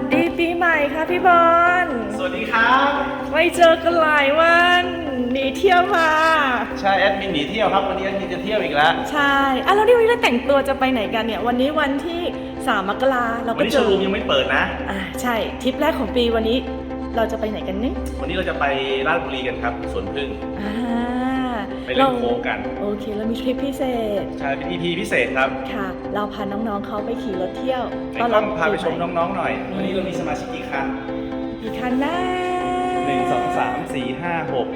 วัสดีปีใหม่ค่ะพี่บอล สวัสดีครับ ไม่เจอกันหลายวันหนีเที่ยวมา ใช่แอดมินหนีเที่ยวครับวันนี้แอดมินจะเที่ยวอีกแล้ว ใช่อะแล้วนี่วันนี้เราแต่งตัวจะไปไหนกันเนี่ย วันนี้วันที่ 3 มกราเราวันก็นี้เจโชอว์รูมยังไม่เปิดนะ อ่าใช่ทริปแรกของปีวันนี้เราจะไปไหนกันเนี่ยวันนี้เราจะไปราชบุรีกันครับสวนพึ่งอ่า ไปเล่นโค้งกัน โอเคเรามีทริปพิเศษ ใช่เป็น EP พิเศษครับค่ะ เราพาน้องๆเขาไปขี่รถเที่ยวไอ้ต้องพาไปชมน้องๆหน่อย วันนี้เรามีสมาชิกกี่คันกี่คันนะหนึ่งสองสามสี่ห้าหก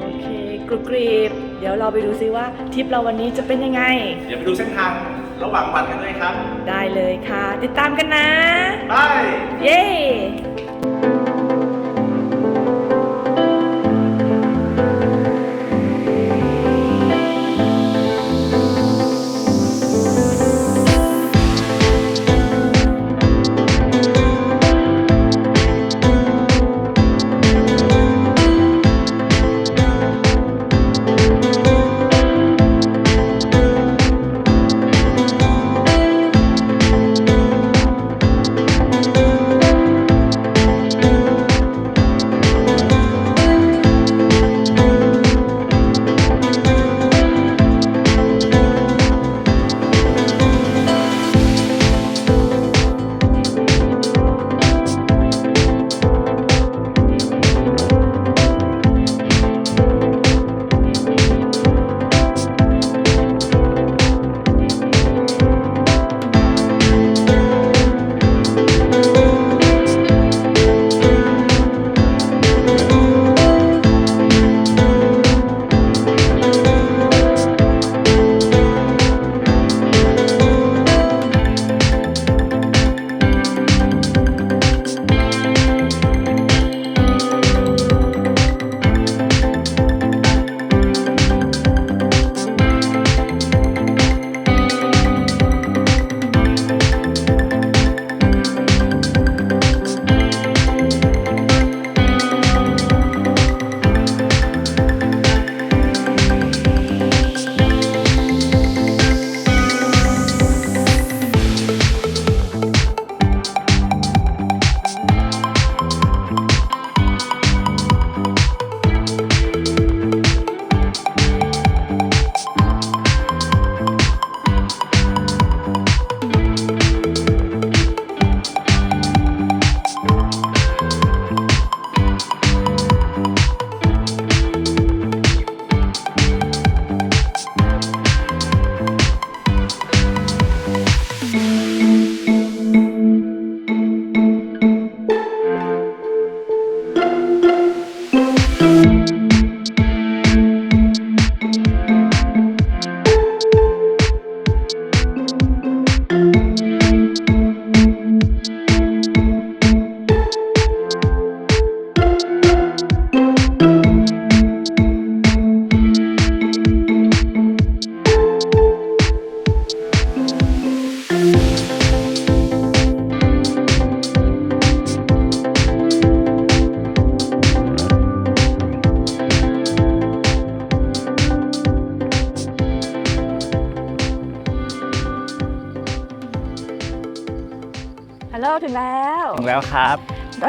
โอเคกรุบกรีบ เดี๋ยวเราไปดูซิว่าทริปเราวันนี้จะเป็นยังไง เดี๋ยวไปดูเส้นทางระหว่างวันกันด้วยครับ ได้เลยค่ะ ติดตามกันนะ ไป เย้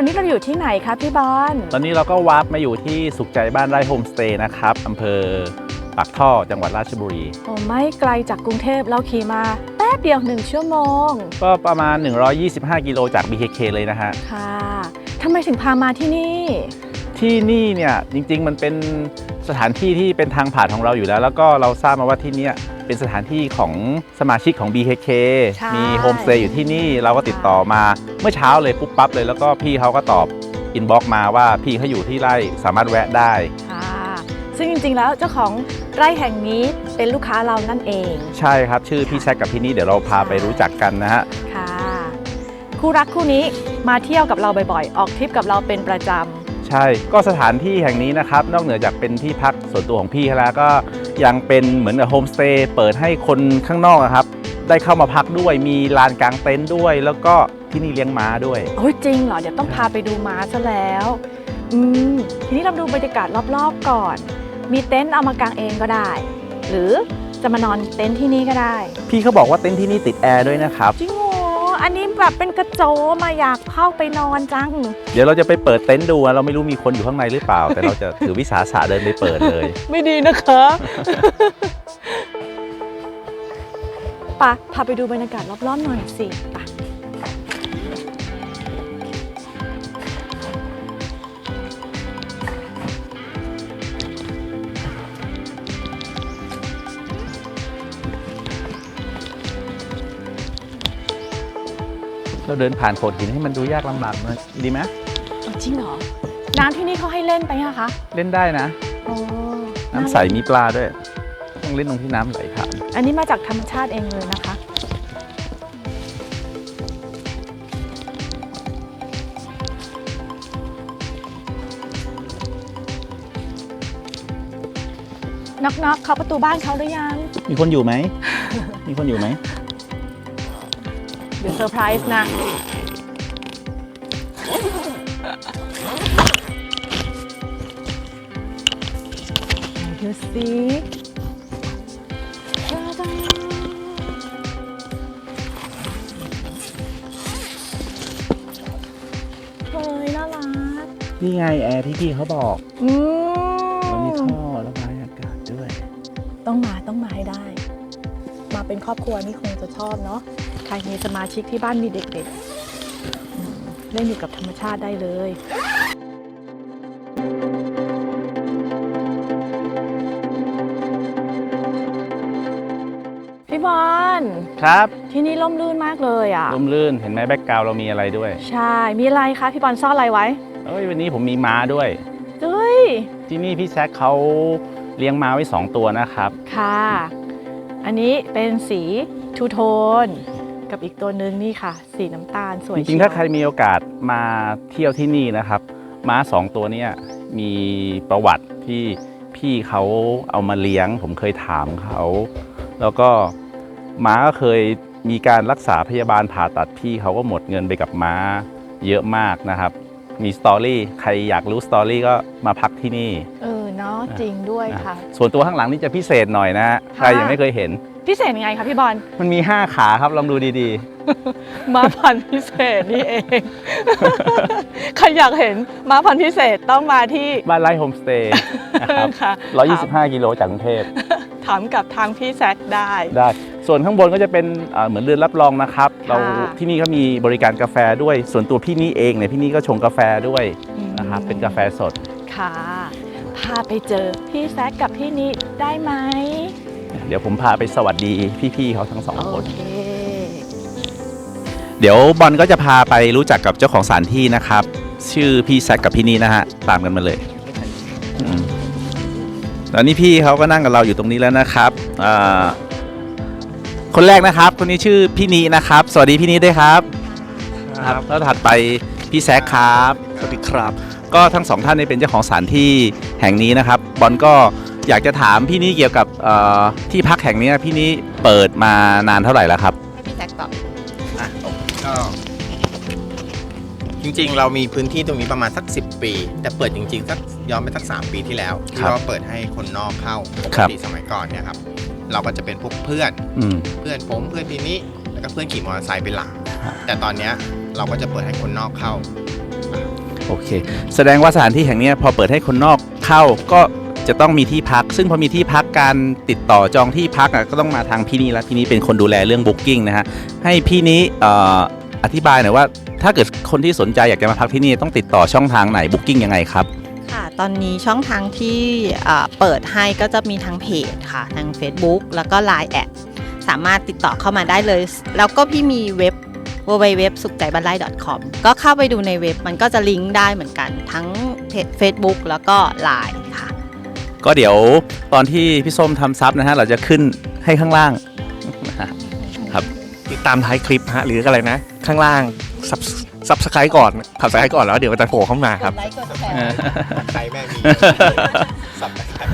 นนี้เราอยู่ที่ไหนคะพี่บอลตอนนี้เราก็วาร์ปมาอยู่ที่สุขใจบ้านไร่โฮมสเตย์นะครับอำเภอปากท่อจังหวัดราชบุรี โอ้ไม่ไกลจากกรุงเทพเราขี่มาแป๊บเดียวหนึ่งชั่วโมง ก็ประมาณ 125 กิโลจาก BKK เลยนะฮะ ค่ะทำไมถึงพามาที่นี่ ที่นี่เนี่ยจริงๆมันเป็นสถานที่ที่เป็นทางผ่านของเราอยู่แล้ว แล้วก็เราทราบมาว่าที่เนี่ย เป็นสถานที่ของสมาชิกของ BKK ใช่ มีโฮมสเตย์อยู่ที่นี่เราก็ติดต่อมาเมื่อเช้าเลยปุ๊บปั๊บเลย แล้วก็พี่เขาก็ตอบอินบ็อกมาว่าพี่เขาอยู่ที่ไร่สามารถแวะได้ ค่ะ ซึ่งจริงๆแล้วเจ้าของไร่แห่งนี้เป็นลูกค้าเรานั่นเองใช่ครับ ชื่อพี่แซกกับพี่นี่เดี๋ยวเราพาไปรู้จักกันนะฮะ ค่ะ คู่รักคู่นี้มาเที่ยวกับเราบ่อยๆ ออกทริปกับเราเป็นประจ ใช่ก็สถานที่แห่งนี้นะครับ นอกเหนือจากเป็นที่พักส่วนตัวของพี่แล้วก็ยังเป็นเหมือนกับโฮมสเตย์เปิดให้คนข้างนอกนะครับ ได้เข้ามาพักด้วยมีลานกลางเต็นท์ด้วย แล้วก็ที่นี่เลี้ยงม้าด้วยำโอ้ยจริงเหรอ เดี๋ยวต้องพาไปดูม้าซะแล้วอืมทีนี้เราดูบรรยากาศรอบๆก่อน มีเต็นท์เอามากางเองก็ได้ หรือจะมานอนเต็นท์ที่นี่ก็ได้ พี่เขาบอกว่าเต็นท์ที่นี่ติดแอร์ด้วยนะครับจริงเหรอไออันนี้แบบเป็นกระโจมมาอยากเข้าไปนอนจัง เดี๋ยวเราจะไปเปิดเต็นท์ดูอะเราไม่รู้มีคนอยู่ข้างในหรือเปล่า แต่เราจะถือวิสาสะเดินไปเปิดเลย ไม่ดีนะคะปะพาไปดูบรรยากาศรอบๆหน่อยสิปะ เราเดินผ่านโขดหินให้มันดูยากลำบากหน่อยดีไหมเอาจริงเหรอ น้ำที่นี่เขาให้เล่นไปอะคะเล่นได้นะ โอ้น้ำใสมีปลาด้วย ต้องเล่นตรงที่น้ำไหลผ่านอันนี้มาจากธรรมชาติเองเลยนะคะนักๆเขาประตูบ้านเขาหรือยัง มีคนอยู่ไหม มีคนอยู่ไหมเดี๋ยวเซอร์ไพรส์นะ ดูสิตาดาเฮ้ยน่ารัก นี่ไงแอร์ที่พี่เขาบอกอืมันมีมท่อระบายอากาศด้วย ต้องมาต้องมาให้ได้ มาเป็นครอบครัวนี่คงจะชอบเนาะใค รมีสมาชิกที่บ้านมีเด็กๆอืมเล่นอยู่กับธรรมชาติได้เลยพี่บอลครับที่นี่ร่มรื่นมากเลยอะร่มรื่นเห็นไหมแบ็กกราวเรามีอะไรด้วย ใช่ มีอะไรคะพี่บอลซ่อนอะไรไว้เอ้ยวันนี้ผมมีม้าด้วยเฮ้ยที่นี่พี่แซคเขาเลี้ยงม้าไว้ 2 ตัวนะครับ ค่ะ อันนี้เป็นสีทูโทน กับอีกตัวหนึงนี่ค่ะ สีน้ำตาลสวยจริงๆถ้าใครมีโอกาสมาเที่ยวที่นี่นะครับ ม้าสองตัวเนี้มีประวัติที่พี่เขาเอามาเลี้ยง ผมเคยถามเขา แล้วก็ม้าก็เคยมีการรักษาพยาบาลผ่าตัดพี่เขาก็หมดเงินไปกับม้าเยอะมากนะครับ มีสตอรี่ใครอยากรู้สตอรี่ก็มาพักที่นี่ เออเนาะจริงด้วยค่ะ ส่วนตัวข้างหลังนี่จะพิเศษหน่อยนะฮะใครยังไม่เคยเห็น พิเศษยังไงคะพี่บอล มันมี 5 ขาครับลองดูดีม้าพันธุ์พิเศษนี่เอง ใครอยากเห็นม้าพันธุ์พิเศษต้องมาที่ๆ บ้านไร่โฮมสเตย์นะครับค่ะ125 กิโลจากกรุงเทพถามกับทางพี่แซคได้ ได้ ส่วนข้างบนก็จะเป็นเอ่อเหมือนเรือนรับรองนะครับ เราที่นี่ก็มีบริการกาแฟด้วย ส่วนตัวพี่นี่เองเนี่ยพี่นี่ก็ชงกาแฟด้วยนะครับเป็นกาแฟสด ค่ะ พาไปเจอพี่แซคกับพี่นิได้ไหม เดี๋ยวผมพาไปสวัสดีพี่ๆเขาทั้งสองโอคนเคเดี๋ยวบอลก็จะพาไปรู้จักกับเจ้าของสถานที่นะครับ ชื่อพี่แซคกับพี่นี่นะฮะตามกันมาเลยอืมแล้วนี่พี่เขาก็นั่งกับเราอยู่ตรงนี้แล้วนะครับอ่าคนแรกนะครับ คนนี้ชื่อพี่นีนะครับ สวัสดีพี่นีด้วยครับ ครับแล้วถัดไปพี่แซคครับ สวัสดีครับ ก็ทั้งสองท่านนี้เป็นเจ้าของสถานที่แห่งนี้นะครับ บอลก็ อยากจะถามพี่นี้เกี่ยวกับเอ่อที่พักแห่งนี้พี่นี้เปิดมานานเท่าไหร่แล้วครับ ให้พี่แจ็คตอบอะก็จริงๆ เรามีพื้นที่ตรงนี้ประมาณสัก 10 ปี แต่เปิดจริงๆสักย้อนไปสัก 3 ปีที่แล้วที่ครับเราเปิดให้คนนอกเข้าปกครับ ติสมัยก่อนเนี่ยครับ เราก็จะเป็นพวกเพื่อน อืม เพื่อนผมเพื่อนพี่นี้แล้วก็เพื่อนขี่มอเตอร์ไซค์เป็นหลัก ครับ แต่ตอนเนี้ยเราก็จะเปิดให้คนนอกเข้า โอเค แสดงว่าสถานที่แห่งนี้พอเปิดให้คนนอกเข้าก็ จะต้องมีที่พัก ซึ่งพอมีที่พักการติดต่อจองที่พักก็ต้องมาทางพี่นี้แล้วพี่นี้เป็นคนดูแลเรื่องบุ๊กิ้งนะฮะให้พี่นี้ออธิบายหน่อยว่า ถ้าเกิดคนที่สนใจอยากจะมาพักที่นี่ต้องติดต่อช่องทางไหนบุ๊กิ้งยังไงครับค่ะตอนนี้ช่องทางที่เปิดให้ก็จะมีทางเพจค่ะทาง Facebook แล้วก็ Line แอดสามารถติดต่อเข้ามาได้เลย แล้วก็พี่มีเว็บ www สุขใจบันไล .com ก็เข้าไปดูในเว็บมันก็จะลิงก์ได้เหมือนกันทั้งเพจ Facebook แล้วก็ Line ค่ะ ก็เดี๋ยวตอนที่พี่ส้มทำซับนะฮะเราจะขึ้นให้ข้างล่างนะฮะครับติดตามท้ายคลิปฮะหรืออะไรนะ ข้างล่างซับซับสไครต์ก่อนขับสไครต์ก่อนแล้วเดี๋ยวมันจะโผล่เข้ามาครับใครแม่มีสับตะไคร้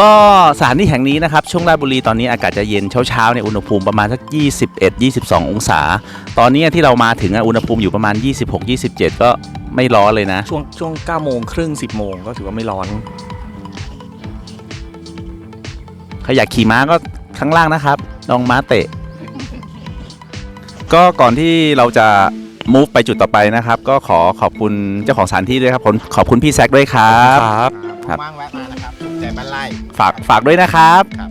ก็สถานที่แห่งนี้นะครับ ช่วงราชบุรีตอนนี้อากาศจะเย็นเช้าๆในยอุณหภูมิประมาณสัก 21-22 องศา ตอนนี้ที่เรามาถึงอะอุณหภูมิอยู่ประมาณ 26-27 ก็ไม่ร้อนเลยนะ ช่วงช่วง9โมงครึ่ง 10 โมงก็ถือว่าไม่ร้อน ใครอยากขี่ม้าก็ข้างล่างนะครับลองม้าเตะ ก็ก่อนที่เราจะ move ไปจุดต่อไปนะครับ ก็ขอขอบคุณเจ้าของสถานที่ด้วยครับผมขอบคุณพี่แซคด้วยครับ ครับ ครับ ว่างแวะมานะครับสุขใจบ้านไร่ฝากฝากด้วยนะครับ ครับ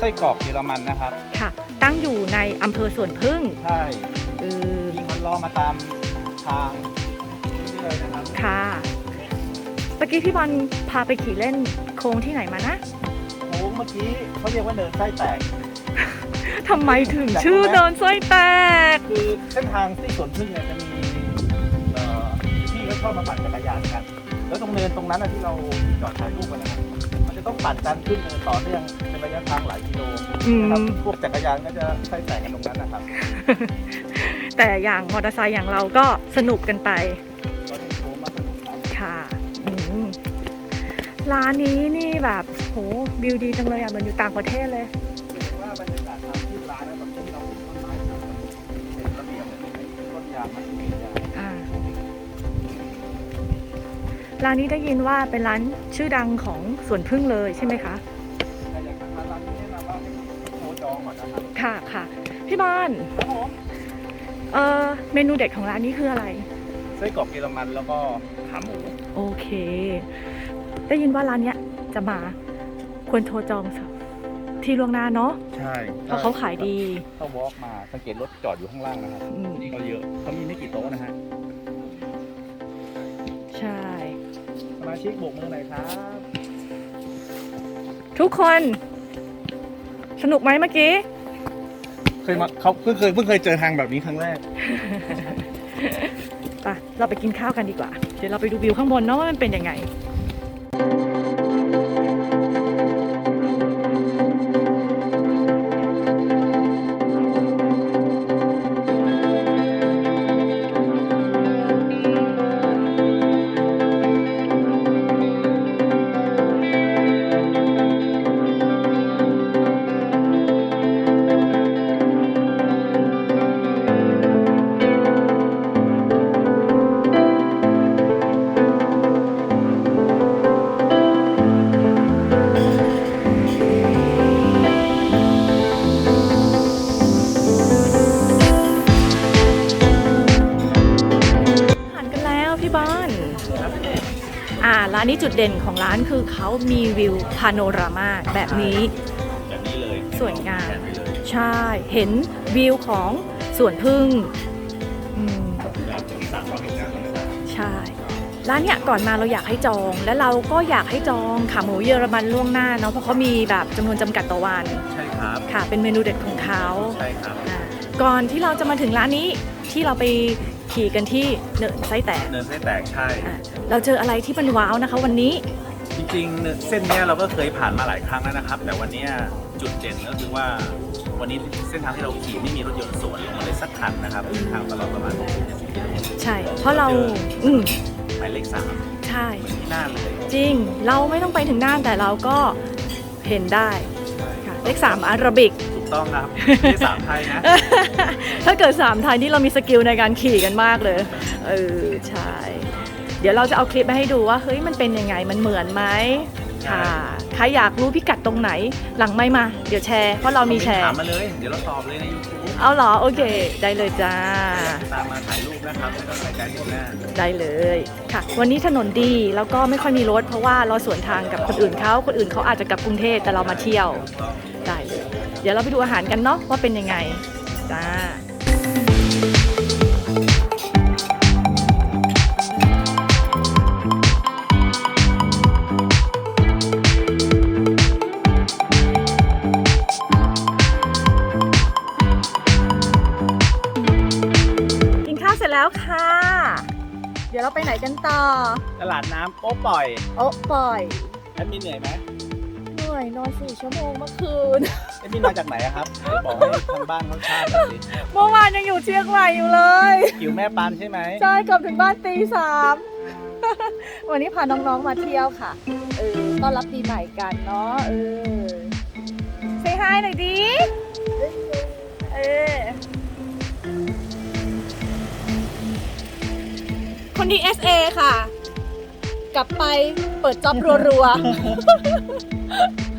ไส้กรอกเยอรมันนะครับค่ะ ตั้งอยู่ในอำเภอสวนพึ่งใช่เออยิงมันล้อมาตามทางเรื่อยๆนะครับค่ะเมื่อกี้พี่บอลพาไปขี่เล่นโค้งที่ไหนมานะโค้งเมื่อกี้เขาเรียกว่าเนินไส้แตก ทำไมถึงชื่อเดินสร้อยแตก คือเส้นทางที่สวนพึ่งเนี่ยจะมีเอ่อที่เขาชอบมาปั่นจักรยานกัน แล้วตรงเนินตรงนั้นนะที่เราจอดถ่ายรูปกันนะครับมัน จะต้องปั่นกันขึ้นเนินต่อเนื่องเป็นระยะทางหลายกิโลอืนะครับมพวกจักรยานก็จะไส้แตกกันตรงนั้นนะครับแต่อย่างมอเตอร์ไซค์อย่างเราก็สนุกกันไป ก็ได้โค้งมาสนุกครับค่ะอืมร้านนี้นี่แบบโหวิวดีจังเลยอะเหมือนอยู่ต่างประเทศเลย ร้านนี้ได้ยินว่าเป็นร้านชื่อดังของสวนพึ่งเลยใช่ไหมคะแต่อย่างทางร้านนี้แนะนำว่าให้โทรจองก่อนนะครับค่ะค่ะพี่บอลครับผมเออเมนูเด็ดของร้านนี้คืออะไรไส้กรอกเยอรมันแล้วก็ขาหมูโอเค ได้ยินว่าร้านเนี้ยจะมาควรโทรจองที่ล่วงหน้าเนาะใช่เพราะเขาขายดีถ้าวอล์กมาสังเกตรถจอดอยู่ข้างล่างนะครับอืมนี่ก็เยอะเขามีไม่กี่โต๊ะนะฮะ มาชิกโบกมือหน่อยครับทุกคน สนุกไหมเมื่อกี้เคยมาเขาเพิ่งเคยเพิ่งเคยเจอทางแบบนี้ครั้งแรก ไปเราไปกินข้าวกันดีกว่า เดี๋ยวเราไปดูวิวข้างบนเนาะว่ามันเป็นยังไง เด่นของร้านคือเขามีวิวพาโนรามาแบบนี้ แบบนี้เลยสวยงามแผนไปเลยใช่ เห็นวิวของสวนพึ่งอืมแบบสามร้อยเมตรใช่ ร้านเนี้ยก่อนมาเราอยากให้จอง และเราก็อยากให้จองขาหมูเยอรมันล่วงหน้าเนาะเพราะเขามีแบบจำนวนจำกัดต่อวันใช่ครับค่ะ เป็นเมนูเด็ดของเขาใช่ครับอ่าก่อนที่เราจะมาถึงร้านนี้ที่เราไป ขี่กันที่เนินไส้แตกเนินไส้แตกใช่อะเราเจออะไรที่มันว้าวนะคะ วันนี้ จริงๆ เส้นเนี้ยเราก็เคยผ่านมาหลายครั้งแล้วนะครับ แต่วันเนี้ยจุดเด่นก็คือว่า วันนี้เส้นทางที่เราขี่ไม่มีรถยนต์สวนลงมาเลยสักคันนะครับเส้นทางตลอดประมาณ60กิโลใช่ เพราะเราอืมหมายเลขสามใช่ เหมือนที่หน้าเลยจริง เราไม่ต้องไปถึงน่านแต่เราก็เห็นได้ค่ะเลขสามอาราบิก ถูก ต้องครับเลขสามไทยนะ ถ้าเกิดสามไทยนี่เรามีสกิลในการขี่กันมากเลย เออ ใช่ เดี๋ยวเราจะเอาคลิปมาให้ดูว่า เฮ้ย มันเป็นยังไง มันเหมือนไหมค่ะใครอยากรู้พิกัดตรงไหน หลังไม่มา เดี๋ยวแชร์ เพราะเรามีแชร์ ถามมาเลย เดี๋ยวเราตอบเลยใน YouTube เอาเหรอ โอเค ได้เลยจ้า ตามมาถ่ายรูปนะครับแล้วก็รายการที่หน้าได้เลยค่ะ วันนี้ถนนดีแล้วก็ไม่ค่อยมีรถ เพราะว่าเราสวนทางกับคนอื่นเขาคนอื่นเขาอาจจะกลับกรุงเทพแต่เรามาเที่ยว ได้เลย เดี๋ยวเราไปดูอาหารกันเนาะว่าเป็นยังไง จ้ากินข้าวเสร็จแล้วค่ะ เดี๋ยวเราไปไหนกันต่อ ตลาดน้ำโป๊ะปล่อย โอ๊ะปล่อยแอดมินเหนื่อยไหม เหนื่อยนอนสี่ชั่วโมงเมื่อคืน แอดมินมาจากไหนอะครับบอกให้ทางบ้านเขาทราบหน่อยสิเมื่อวานยังอยู่เชียงใหม่อยู่เลยคิวแม่ปานใช่ไหมใช่กลับถึงบ้านตีสาม วันนี้พาน้องๆมาเที่ยวค่ะ เออ ต้อนรับปีใหม่กันเนาะ เออเซฮายหน่อยดิ เออ คนนี้ SA ค่ะ กลับไปเปิดจ็อบรัวๆ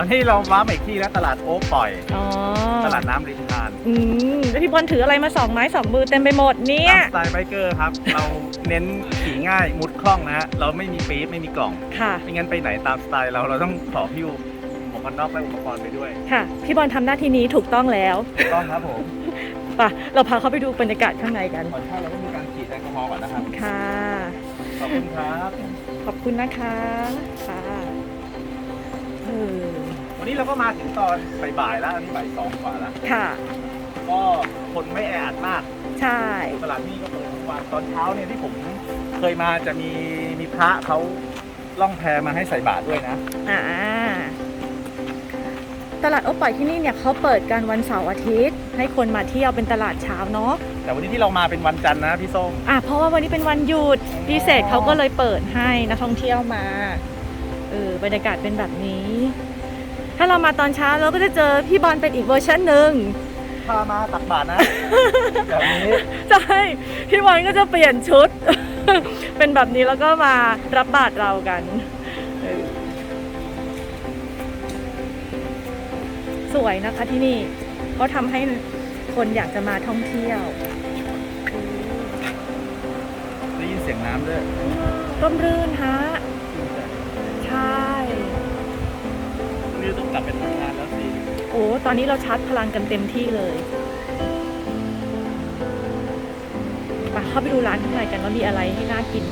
ตอนนี้เราว้ามาอีกที่แล้วตลาดโอ๊กปล่อย อ๋อตลาดน้ำริมทานอืมแล้วพี่บอลถืออะไรมาสองไม้สองมือเต็มไปหมดเนี่ยตามสไตล์ไบเกอร์ครับ เราเน้นขี่ง่ายมุดคล่องนะฮะเราไม่มีปี๊บไม่มีกล่องค่ะ ไม่งั้นไปไหนตามสไตล์เราเราต้องขอพิ้วหมวกกันน็อกและอุปกรณ์ไปด้วยค่ะ พี่บอลทำหน้าที่นี้ถูกต้องแล้วถูกต้องครับผมไป่ะ เราพาเขาไปดูบรรยากาศข้างในกัน ก่อนเข้าเราต้องมีการฉีดแอลกอฮอล์ก่อนนะครับค่ะ ขอบคุณครับ ขอบคุณนะคะ ค่ะเออวั นนี้เราก็มาถึงตอนบ่ายๆแล้วอันนี้บ่ายสองกว่าแล้วค่ะ ก็คนไม่แออัดมากใช่ ตลาดนี่ก็เปิดทุกวันตอนเช้าเนี่ยที่ผมเคยมาจะมีมีพระเขาล่องแพมาให้ใส่บาตรด้วยนะ อ่า ตลาดโอปอยที่นี่เนี่ยเขาเปิดกันวันเสาร์อาทิตย์ ให้คนมาเที่ยวเป็นตลาดเช้าเนาะ แต่วันนี้ที่เรามาเป็นวันจันทร์นะพี่ส้มอะเพราะว่าวันนี้เป็นวันหยุดพิเศษเขาก็เลยเปิดให้นักท่องเที่ยวมา เออบรรยากาศเป็นแบบนี้ ถ้าเรามาตอนเช้าเราก็จะเจอพี่บอลเป็นอีกเวอร์ชันหนึ่งพามาตักบาตรนะแบบนี้ใช่พี่บอลก็จะเปลี่ยนชุด เป็นแบบนี้แล้วก็มารับบาตรเรากันเออสวยนะคะที่นี่ก็ทำให้คนอยากจะมาท่องเที่ยวได้ยินเสียงน้ำด้วยร่มรื่นฮะ นี่ต้องกลับเป็นทางการแล้วสิโอ้ตอนนี้เราชาร์จพลังกันเต็มที่เลยไปเข้าไปดูร้านข้างในกันว่ามีอะไรให้น่ากิน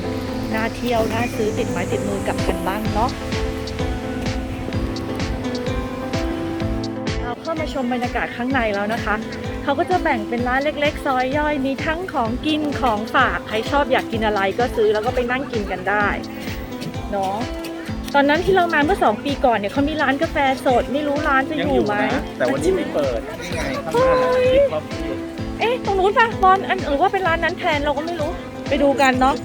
น่าเที่ยว น่าซื้อติดไม้ติดมือกลับกันบ้างเนาะเราเข้ามาชมบรรยากาศข้างในแล้วนะคะ เขาก็จะแบ่งเป็นร้านเล็ก ๆ ซอยย่อย มีทั้งของกินของฝาก ใครชอบอยากกินอะไรก็ซื้อแล้วก็ไปนั่งกินกันได้ เนาะ ตอนนั้นที่เรามาเมื่อสองปีก่อนเนี่ยเขามีร้านกาแฟสดไม่รู้ร้านจะยัองยู่อยู่ไหมนะแต่วันนี้ไม่เปิดนี่ไงข้างหน้าที่คอฟฟี่เอ๊ะตรงนู้นปะบอลอันหรือว่าเป็นร้านนั้นแทนเราก็ไม่รู้ไปดูกันเนาะ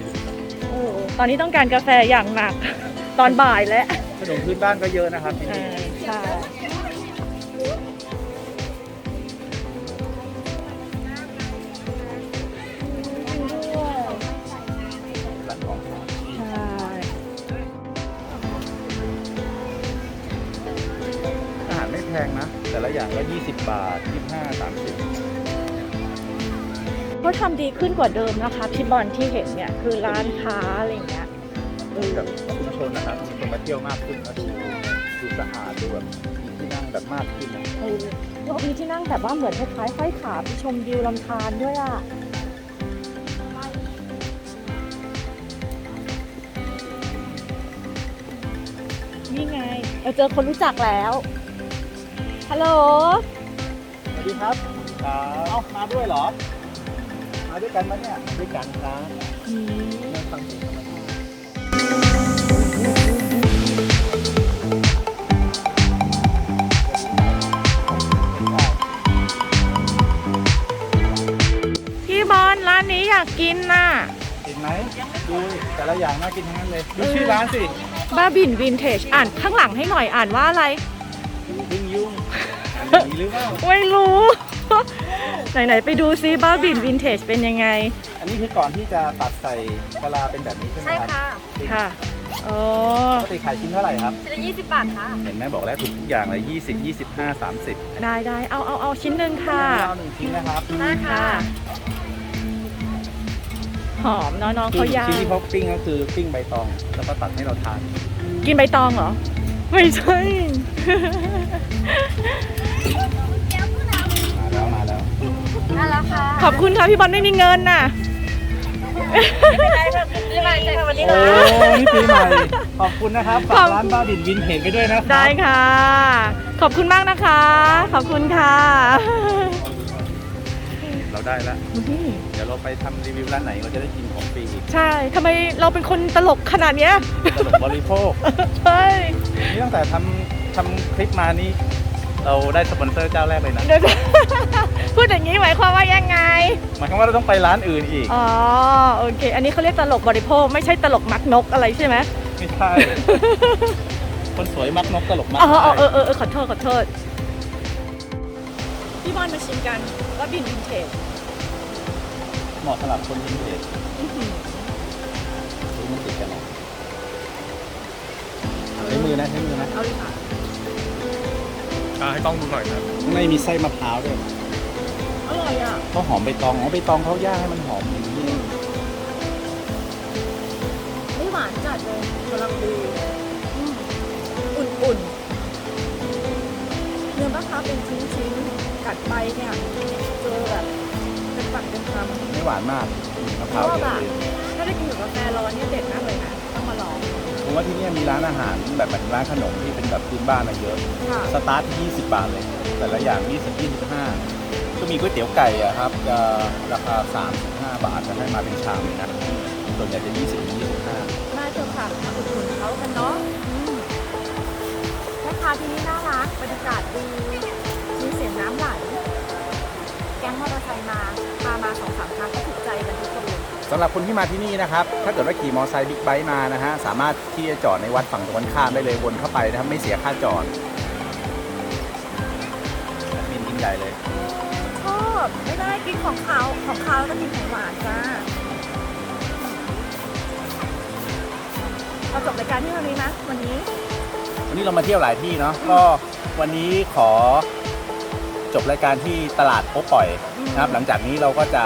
โอ้ตอนนี้ต้องการกาแฟอย่างหนัก ตอนบ่ายแล้วขนมพื้นบ้านก็เยอะนะครับที่ใช่นี่ ใช่ อย่างก็20 บาท 25 30เขาทำดีขึ้นกว่าเดิมนะคะพี่บอลที่เห็นเนี่ยคือร้านค้าอะไรอย่างเงี้ยเออกับชุมชนนะครับมีคนมาเที่ยวมากขึ้นแล้วดูดูสะอาดดูแบบมีที่นั่งแบบมากขึ้นนะเออแล้วมีที่นั่งแบบว่าเหมือนคล้ายๆห้อยขาไปชมวิวลำธารด้วยอะนี่ไง เราเจอคนรู้จักแล้ว ฮัลโหล สวัสดีครับครับเอ้ามาด้วยเหรอ มาด้วยกันปะเนี่ย ด้วยกันครับอืมเรื่องฟังเสียงธรรมชาติพี่บอลร้านนี้อยากกินน่ะ เห็นไหมดูแต่ละอย่างน่ากินทั้งนั้นเลย ดูชื่อร้านสิ บ้าบินวินเทจ อ่านข้างหลังให้หน่อยอ่านว่าอะไรดึงยุ่งอันนี้ห รือเปล่าไม่รู้ ไหนๆไปดูซิบ้าบินวินเทจเป็นยังไง อันนี้คือก่อนที่จะตัดใส่กะลาเป็นแบบนี้ใช่ไหมครับค่ะอ๋อปกติขายชิ้นเท่าไหร่ครับ ชิ้นละยี่สิบบาทค่ะ เห็นไหมบอกแล้วถูกทุกอย่างเลย 20 25 30ได้ได้เอาเอาเอาชิ้นหนึ่งค่ะ เอาหนึ่งชิ้นนะครับได้ค่ะ หอมเนาะน้องเขาย่างชิ้นที่เขาปิ้งก็คือปิ้งใบตอง แล้วก็ตัดให้เราทาน กินใบตองเหรอ ไม่ใช่ มาแล้วมาแล้วน่ารักค่ะขอบคุณค่ะพี่บอลไม่มีเงินน่ะนี่มาจากวันนี้โอ้นะนี่ปีใหม่ ขอบคุณนะครับขอฝากบร้านบ้าบินวินเทจไปด้วยนะครับได้ค่ะ ขอบคุณมากนะคะ ขอบคุณค่ะเราได้แล้วอืมเดี๋ยวเราไปทำรีวิวร้านไหนเราจะได้กินของฟรีอีกใช่ทำไมเราเป็นคนตลกขนาดเนี้ยตลกบริโภค ใช่นี่ตั้งแต่ทำทำคลิปมานี่ เราได้สปอนเซอร์เจ้าแรกเลยนะเดี๋ยวพูดอย่างนี้หมายความว่ายังไง หมายความว่าเราต้องไปร้านอื่นอีก อ๋อโอเค อันนี้เขาเรียกตลกบริโภคไม่ใช่ตลกมักนกอะไรใช่ไหมไม่ใช่ คนสวยมักนกตลกมักอ๋ออ๋อเอได้อเออเออขอโทษขอโทษพี่บอลมาชิมกันว่าบินวินเทจเหมาะสำหรับคนวินเทจดูมันติดกันหรอในมือมือนะใช้มือนะ เอาดีค่ะ ให้ต้องดูหน่อยครับข้างในมีไส้มะพร้าวด้วยอร่อยอะเขาหอมใบตองอ๋อใบตองเขาย่างให้มันหอมอย่างนี้เองไม่หวานจัดเลยกำลังดีอืมอุ่นๆเนื้อมะพร้าวเป็นชิ้นๆกัดไปเนี่ยเจอแบบเป็นฝักเป็นคำ ไม่หวานมากมะพชร้าวอบเยอะอะดี ถ้าได้กินกับกาแฟร้อนเนี่ยเด็ดมากเลยนะ ต้องมาลองผมว่าที่เนี่ยมีร้านอาหารแบบเหมือนร้านขนมที่เป็นแบบพื้นบ้านอะเยอะ ค่ะ สตาร์ทที่20 บาทเลย แต่ละอย่าง 20 25 ก็มีก๋วยเตี๋ยวไก่อะครับจะราคา 35 บาทจะให้มาเป็นชามเลยนะ ส่วนใหญ่จะ 20ถึง25น่าจะค่ะมาอุดหนุนเขากันเนาะอืมแม่ค้าที่นี่น่ารักบรรยากาศดี มีเสียงน้ำไหล แก๊งมอเตอร์ไซค์มา พามาสองสามครั้งก็ถูกใจกันทุกคนเลย สำหรับคนที่มาที่นี่นะครับ ถ้าเกิดว่าขี่มอเตอร์ไซค์บิ๊กไบค์มานะฮะ สามารถที่จะจอดในวัดฝั่งตรงกันข้ามได้เลยวนเข้าไปนะครับ ไม่เสียค่าจอดบินกินใหญ่เลยชอบไม่ได้กินของเขาของเขาก็กินของหวานจ้าเราจบรายการที่วันนี้นะ วันนี้ วันนี้เรามาเที่ยวหลายที่เนาะ ก็วันนี้ขอจบรายการที่ตลาดโป๊ะปล่อย นะครับหลังจากนี้เราก็จะ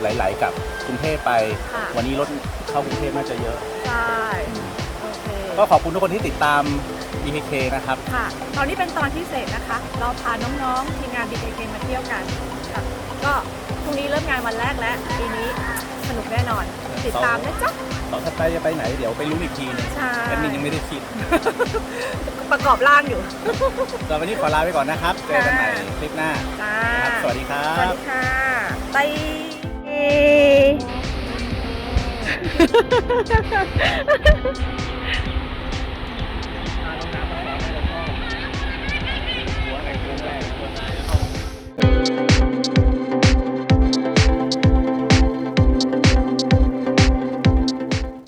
ไหลๆกลับกรุงเทพไป ค่ะ วันนี้รถเข้ากรุงเทพน่าจะเยอะ ใช่โอเคก็ขอบคุณทุกคนที่ติดตาม BKK นะครับ ค่ะ ตอนนี้เป็นตอนพิเศษนะคะ เราพาน้องๆทีมงาน BKK มาเที่ยวกันค่ะก็พรุ่งนี้เริ่มงานวันแรกแล้วปีนี้ สนุกแน่นอน ติดตามนะจ๊ะต่อถัดไปจะไปไหนเดี๋ยวไปรู้นอีกทีหนึงใช่แอดมินยังไม่ได้คิด ประกอบร่างอยู่สำหรับวันนี้ขอลาไปก่อนนะครับ เจอกันใหม่คลิปหน้าจ้านะครับสวัสดีครัสวัสบดีค่ะไต